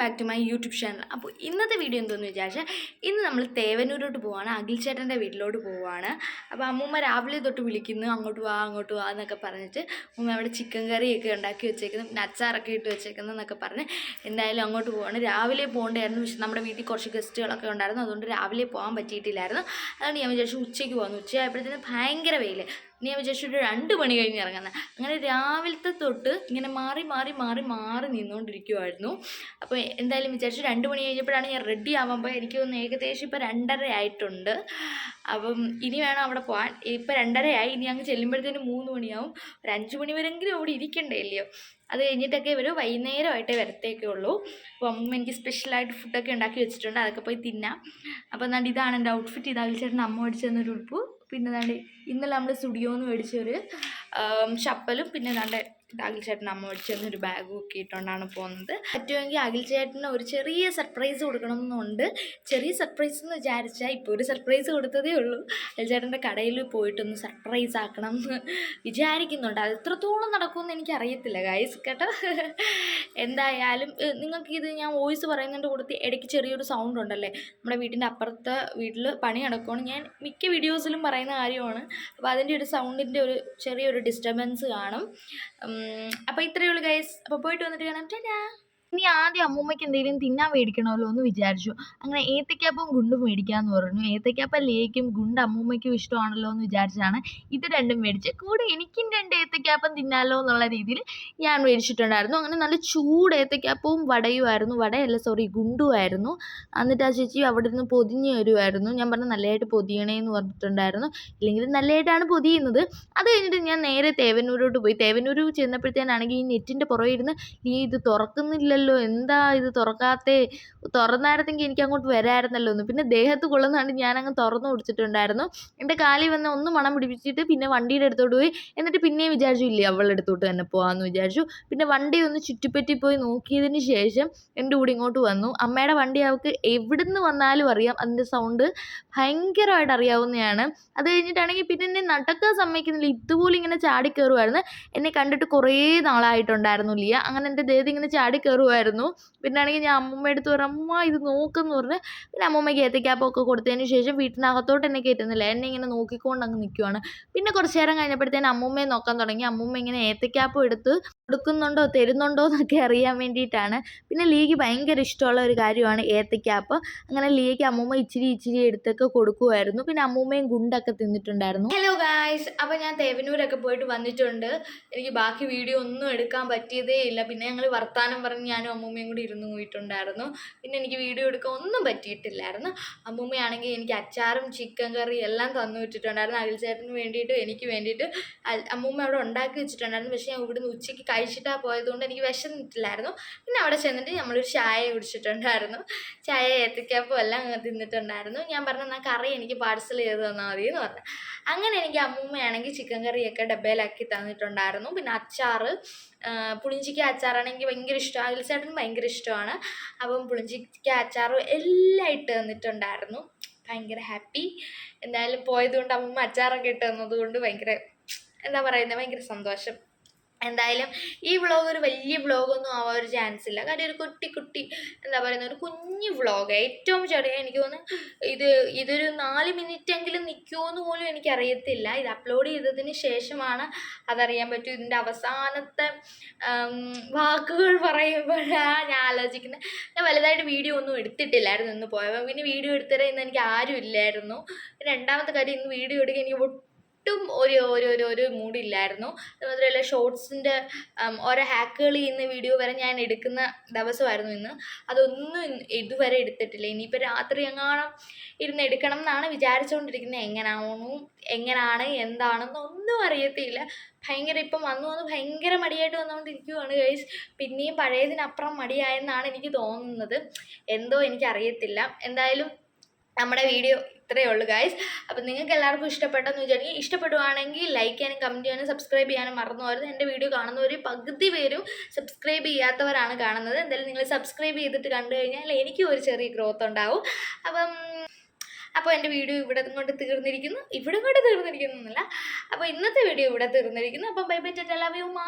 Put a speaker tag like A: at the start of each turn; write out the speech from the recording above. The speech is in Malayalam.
A: Back to my YouTube channel അപ്പോൾ ഇന്നത്തെ വീഡിയോ എന്തെന്ന് വിചാരിച്ചാൽ ഇന്ന് നമ്മൾ തേവനൂരോട്ട് പോവാണ് അഖിൽ ചേട്ടന്റെ വീട്ടിലോട്ട് പോവാണ്. അപ്പോൾ അമ്മൂമ്മ രാവിലെ തൊട്ട് വിളിക്കുന്നു അങ്ങോട്ട് വാ അങ്ങോട്ട് വാ എന്നൊക്കെ പറഞ്ഞിട്ട് അമ്മ അവിടെ ചിക്കൻ കറിയൊക്കെ ഉണ്ടാക്കി വെച്ചേക്കുന്നു അച്ചാറൊക്കെ ഇട്ട് വെച്ചേക്കുന്നു എന്നൊക്കെ പറഞ്ഞ് എന്തായാലും അങ്ങോട്ട് പോവാണ്. രാവിലെ പോകേണ്ടായിരുന്നു പക്ഷെ നമ്മുടെ വീട്ടിൽ കുറച്ച് ഗസ്റ്റുകളൊക്കെ ഉണ്ടായിരുന്നു അതുകൊണ്ട് രാവിലെ പോകാൻ പറ്റിയിട്ടില്ലായിരുന്നു. അതുകൊണ്ട് ഞാൻ വിചാരിച്ചു ഉച്ചയ്ക്ക് പോകുന്നു ഉച്ചയായപ്പോഴത്തേന് ഭയങ്കര വെയിൽ ഇനി ഞാൻ വിചാരിച്ചു ഒരു രണ്ട് മണി കഴിഞ്ഞ് ഇറങ്ങുന്നത് അങ്ങനെ രാവിലത്തെ തൊട്ട് ഇങ്ങനെ മാറി മാറി മാറി മാറി നിന്നുകൊണ്ടിരിക്കുമായിരുന്നു അപ്പോൾ എന്തായാലും വിചാരിച്ചു രണ്ട് മണി കഴിഞ്ഞപ്പോഴാണ് ഞാൻ റെഡി ആവാൻ പോയത് എനിക്ക് തോന്നുന്നു ഏകദേശം ഇപ്പോൾ രണ്ടര ആയിട്ടുണ്ട്. അപ്പം ഇനി വേണം അവിടെ പോകാൻ ഇപ്പോൾ രണ്ടരയായി ഇനി അങ്ങ് ചെല്ലുമ്പോഴത്തേന് മൂന്ന് മണിയാവും. ഒരു അഞ്ച് മണി വരെങ്കിലും അവിടെ ഇരിക്കണ്ടേ ഇല്ലയോ? അത് കഴിഞ്ഞിട്ടൊക്കെ ഇവർ വൈകുന്നേരമായിട്ടേ വരത്തേക്കേ ഉള്ളൂ അപ്പോൾ അമ്മ എനിക്ക് സ്പെഷ്യലായിട്ട് ഫുഡൊക്കെ ഉണ്ടാക്കി വെച്ചിട്ടുണ്ട്. അതൊക്കെ പോയി തിന്നാം. അപ്പോൾ എന്നാണ്ട് ഇതാണ് എന്റെ ഔട്ട്ഫിറ്റ് ഇതാ ചേട്ടൻ അമ്മ ഓടിച്ചു തന്നൊരു ഉടുപ്പ്. പിന്നെ ദാണ്ട് ഇന്നലെ നമ്മൾ സ്റ്റുഡിയോന്ന് മേടിച്ച ഒരു ഷപ്പലും പിന്നെ ദാണ്ട് ഇത് അഖിൽ ചേട്ടൻ അമ്മ മേടിച്ചു ബാഗ് ഒക്കെ ഇട്ടുകൊണ്ടാണ് പോകുന്നത്. പറ്റുമെങ്കിൽ അഖിൽ ചേട്ടന് ഒരു ചെറിയ സർപ്രൈസ് കൊടുക്കണം എന്നുണ്ട് ചെറിയ സർപ്രൈസ് എന്ന് വിചാരിച്ചാൽ ഇപ്പോൾ ഒരു സർപ്രൈസ് കൊടുത്തതേ ഉള്ളൂ. അഖിൽ ചേട്ടന്റെ കടയിൽ പോയിട്ടൊന്ന് സർപ്രൈസ് ആക്കണം എന്ന് വിചാരിക്കുന്നുണ്ട്. അത് എത്രത്തോളം നടക്കുമെന്ന് എനിക്ക് അറിയത്തില്ല ഗായ്സ് കേട്ടോ? എന്തായാലും നിങ്ങൾക്ക് ഇത് ഞാൻ വോയിസ് പറയുന്നതിന്റെ കൂടത്തിൽ ഇടയ്ക്ക് ചെറിയൊരു സൗണ്ട് ഉണ്ടല്ലേ? നമ്മുടെ വീട്ടിന്റെ അപ്പുറത്തെ വീട്ടിൽ പണി നടക്കുകയാണ് ഞാൻ മിക്ക വീഡിയോസിലും പറയുന്ന കാര്യമാണ്. അപ്പോൾ അതിന്റെ ഒരു സൗണ്ടിന്റെ ഒരു ചെറിയൊരു ഡിസ്റ്റർബൻസ് കാണും. അപ്പോൾ ഇത്രയേ ഉള്ളൂ ഗൈസ് അപ്പോൾ പോയിട്ട് വന്നിട്ട് കാണാം. ടാറ്റാ ഇനി ആദ്യം അമ്മൂമ്മയ്ക്ക് എന്തെങ്കിലും തിന്നാൻ മേടിക്കണമല്ലോ എന്ന് വിചാരിച്ചു. അങ്ങനെ ഏത്തക്കാപ്പും ഗുണ്ടും മേടിക്കാമെന്ന് പറഞ്ഞു. ഏത്തക്കാപ്പ ലേക്കും ഗുണ്ട് അമ്മൂമ്മയ്ക്കും ഇഷ്ടമാണല്ലോ എന്ന് വിചാരിച്ചാണ് ഇത് രണ്ടും മേടിച്ച് കൂടെ എനിക്കും രണ്ട് ഏത്തക്കാപ്പം തിന്നാലോ എന്നുള്ള രീതിയിൽ ഞാൻ മേടിച്ചിട്ടുണ്ടായിരുന്നു. അങ്ങനെ നല്ല ചൂട് ഏത്തക്കാപ്പവും വടയുമായിരുന്നു വടയല്ല സോറി ഗുണ്ടുമായിരുന്നു എന്നിട്ട് ആ ചേച്ചി അവിടെ നിന്ന് പൊതിഞ്ഞ് വരുമായിരുന്നു ഞാൻ പറഞ്ഞു നല്ലതായിട്ട് പൊതിയണേ എന്ന് പറഞ്ഞിട്ടുണ്ടായിരുന്നു. ഇല്ലെങ്കിൽ നല്ലതായിട്ടാണ് പൊതിയുന്നത്. അത് കഴിഞ്ഞിട്ട് ഞാൻ നേരെ തേവന്നൂരോട്ട് പോയി. തേവന്നൂർ ചെന്നപ്പോഴത്തേനാണെങ്കിൽ ഈ നെറ്റിന്റെ പുറകെ ഇരുന്ന് നീ ഇത് തുറക്കുന്നില്ലല്ലോ എന്താ ഇത് തുറക്കാത്തെ? തുറന്നായിരുന്നെങ്കിൽ എനിക്ക് അങ്ങോട്ട് വരാമായിരുന്നല്ലോ എന്ന്. പിന്നെ ദേഹത്ത് കൊള്ളുന്നതാണ് ഞാൻ അങ്ങ് തുറന്നു കൊടുത്തിട്ടുണ്ടായിരുന്നു എന്റെ കാലിൽ വന്ന് ഒന്ന് മണം പിടിപ്പിച്ചിട്ട് പിന്നെ വണ്ടിയുടെ അടുത്തോട്ട് പോയി. എന്നിട്ട് പിന്നെയും വിചാരിച്ചു ഇല്ലേ അവളുടെ അടുത്തോട്ട് തന്നെ പോകാമെന്ന് വിചാരിച്ചു. പിന്നെ വണ്ടി ഒന്ന് ചുറ്റിപ്പറ്റി പോയി നോക്കിയതിന് ശേഷം എന്റെ കൂടി ഇങ്ങോട്ട് വന്നു. അമ്മയുടെ വണ്ടി അവൾക്ക് എവിടുന്ന് വന്നാലും അറിയാം. അതിന്റെ സൗണ്ട് ഭയങ്കരമായിട്ട് അറിയാവുന്നതാണ്. അത് കഴിഞ്ഞിട്ടാണെങ്കിൽ പിന്നെ എന്നെ നടക്കാൻ സമ്മതിക്കുന്നില്ല. ഇതുപോലെ ഇങ്ങനെ ചാടി കയറുമായിരുന്നു എന്നെ കണ്ടിട്ട് കുറേ നാളായിട്ടുണ്ടായിരുന്നു ലിയ. അങ്ങനെ എന്റെ ദേഹത്ത് ഇങ്ങനെ ചാടി കയറുമായിരുന്നു പിന്നെ ആണെങ്കിൽ ഞാൻ അമ്മൂമ്മ എടുത്ത് പറഞ്ഞു അമ്മ ഇത് നോക്കെന്ന് പറഞ്ഞ് പിന്നെ അമ്മൂമ്മയ്ക്ക് ഏത്തക്കാപ്പൊക്കെ കൊടുത്തതിന് ശേഷം വീട്ടിനകത്തോട്ട് എന്നെ കയറ്റുന്നില്ല. എന്നെ ഇങ്ങനെ നോക്കിക്കൊണ്ട് അങ്ങ് നിൽക്കുവാണ് പിന്നെ കുറച്ച് നേരം കഴിഞ്ഞപ്പോഴത്തേന് അമ്മൂമ്മയെ നോക്കാൻ തുടങ്ങി. അമ്മൂമ്മ ഇങ്ങനെ ഏത്തക്കാപ്പം എടുത്ത് കൊടുക്കുന്നുണ്ടോ തരുന്നുണ്ടോ എന്നൊക്കെ അറിയാൻ വേണ്ടിയിട്ടാണ്. പിന്നെ ലീക്ക് ഭയങ്കര ഇഷ്ടമുള്ള ഒരു കാര്യമാണ് ഏത്തക്കാപ്പ് അങ്ങനെ ലീക്ക് അമ്മൂമ്മ ഇച്ചിരി ഇച്ചിരി എടുത്തൊക്കെ കൊടുക്കുമായിരുന്നു പിന്നെ അമ്മൂമ്മയും ഗുണ്ടൊക്കെ തിന്നിട്ടുണ്ടായിരുന്നു. ഹലോ ഗായ്സ് അപ്പോൾ ഞാൻ തേവനൂരൊക്കെ പോയിട്ട് വന്നിട്ടുണ്ട്. എനിക്ക് ബാക്കി വീഡിയോ ഒന്നും എടുക്കാൻ പറ്റിയതേ ഇല്ല. പിന്നെ ഞങ്ങൾ വർത്താനം പറഞ്ഞ് ഞാനും അമ്മൂമ്മയും കൂടി ഇരുന്ന് പോയിട്ടുണ്ടായിരുന്നു. പിന്നെ എനിക്ക് വീഡിയോ എടുക്കാൻ ഒന്നും പറ്റിയിട്ടില്ലായിരുന്നു. അമ്മൂമ്മയാണെങ്കിൽ എനിക്ക് അച്ചാറും ചിക്കൻ കറി എല്ലാം തന്നു വിട്ടിട്ടുണ്ടായിരുന്നു അഖിൽ ചേട്ടന് വേണ്ടിയിട്ട് എനിക്ക് വേണ്ടിയിട്ട്. അമ്മൂമ്മ അവിടെ ഉണ്ടാക്കി വെച്ചിട്ടുണ്ടായിരുന്നു. പക്ഷേ ഞാൻ ഇവിടുന്ന് ഉച്ചയ്ക്ക് കഴിച്ചിട്ടാണ് പോയതുകൊണ്ട് എനിക്ക് വിശന്നിട്ടില്ലായിരുന്നു. പിന്നെ അവിടെ ചെന്നിട്ട് നമ്മളൊരു ചായ കുടിച്ചിട്ടുണ്ടായിരുന്നു. ചായ ഏത്തക്കാപ്പും എല്ലാം തിന്നിട്ടുണ്ടായിരുന്നു. ഞാൻ പറഞ്ഞു എന്നാൽ കറി എനിക്ക് പാഴ്സൽ ചെയ്ത് തന്നാൽ മതി എന്ന് പറഞ്ഞു. അങ്ങനെ എനിക്ക് അമ്മൂമ്മയാണെങ്കിൽ ചിക്കൻ കറിയൊക്കെ ഡബയിലാക്കി തന്നിട്ടുണ്ടായിരുന്നു. പിന്നെ അച്ചാറ് പുളിഞ്ചിക്ക അച്ചാറാണ് എനിക്ക് ഭയങ്കര ഇഷ്ടം. അഖിൽ ചേട്ടന് ഭയങ്കര ഇഷ്ടമാണ്. അപ്പം പുളിഞ്ചിക്ക അച്ചാറും എല്ലാം ഇട്ട് തന്നിട്ടുണ്ടായിരുന്നു. ഭയങ്കര ഹാപ്പി. എന്തായാലും പോയതുകൊണ്ട് അമ്മ അച്ചാറൊക്കെ ഇട്ട് തന്നതുകൊണ്ട് ഭയങ്കര എന്താ പറയുന്നത് ഭയങ്കര സന്തോഷം. എന്തായാലും ഈ വ്ളോഗ് ഒരു വലിയ വ്ളോഗൊന്നും ആവാൻ ഒരു ചാൻസ് ഇല്ല. കാര്യം ഒരു കുട്ടി കുട്ടി എന്താ പറയുന്നത് ഒരു കുഞ്ഞു വ്ളോഗ് ഏറ്റവും ചെറിയ എനിക്ക് തോന്നുന്നു ഇത് ഇതൊരു നാല് മിനിറ്റ് എങ്കിലും നിൽക്കുമോ എന്ന് പോലും എനിക്കറിയത്തില്ല ഇത് അപ്ലോഡ് ചെയ്തതിന് ശേഷമാണ് അതറിയാൻ പറ്റും. ഇതിന്റെ അവസാനത്തെ വാക്കുകൾ പറയുമ്പോഴാണ് ഞാൻ ആലോചിക്കുന്നത് ഞാൻ വലുതായിട്ട് വീഡിയോ ഒന്നും എടുത്തിട്ടില്ലായിരുന്നു ഇന്ന് പോയപ്പോൾ പിന്നെ വീഡിയോ എടുത്തരാൻ ഇന്ന് എനിക്ക് ആരും ഇല്ലായിരുന്നു. രണ്ടാമത്തെ കാര്യം ഇന്ന് വീഡിയോ എടുക്കാൻ എനിക്ക് ഒട്ടും ഒരു ഒരു ഒരു ഒരു മൂഡില്ലായിരുന്നു അതുമാത്രമല്ല ഷോർട്സിന്റെ ഓരോ ഹാക്കുകൾ ചെയ്യുന്ന വീഡിയോ വരെ ഞാൻ എടുക്കുന്ന ദിവസമായിരുന്നു ഇന്ന്. അതൊന്നും ഇതുവരെ എടുത്തിട്ടില്ല. ഇനിയിപ്പോൾ രാത്രി എങ്ങാനും ഇരുന്ന് എടുക്കണം എന്നാണ് വിചാരിച്ചുകൊണ്ടിരിക്കുന്നത് എങ്ങനെയാണോ എങ്ങനെയാണ് എന്താണെന്നൊന്നും അറിയത്തില്ല. ഭയങ്കര ഇപ്പം വന്നു വന്ന് ഭയങ്കര മടിയായിട്ട് വന്നുകൊണ്ടിരിക്കുകയാണ് ഗൈസ്. പിന്നെയും പഴയതിനപ്പുറം മടിയായെന്നാണ് എനിക്ക് തോന്നുന്നത്. എന്തോ എനിക്കറിയത്തില്ല. എന്തായാലും നമ്മുടെ വീഡിയോ ഇത്രയേ ഉള്ളൂ ഗൈസ് അപ്പം നിങ്ങൾക്ക് എല്ലാവർക്കും ഇഷ്ടപ്പെട്ടെന്ന് വിചാരിക്കും. ഇഷ്ടപ്പെടുവാണെങ്കിൽ ലൈക്ക് ചെയ്യാനും കമന്റ് ചെയ്യാനും സബ്സ്ക്രൈബ് ചെയ്യാനും മറന്നു പോകരുത്. എന്റെ വീഡിയോ ഒരു പകുതി പേരും സബ്സ്ക്രൈബ് ചെയ്യാത്തവരാണ് കാണുന്നത്. എന്തായാലും നിങ്ങൾ സബ്സ്ക്രൈബ് ചെയ്തിട്ട് കണ്ടു കഴിഞ്ഞാൽ എനിക്കും ഒരു ചെറിയ ഗ്രോത്ത് ഉണ്ടാവും. അപ്പം അപ്പോൾ എന്റെ വീഡിയോ ഇവിടെ കൊണ്ട് തീർന്നിരിക്കുന്നു. ഇവിടെ കൊണ്ട് തീർന്നിരിക്കുന്നു എന്നല്ല. അപ്പോൾ ഇന്നത്തെ വീഡിയോ ഇവിടെ തീർന്നിരിക്കുന്നു. അപ്പം bye bye tata love you മാ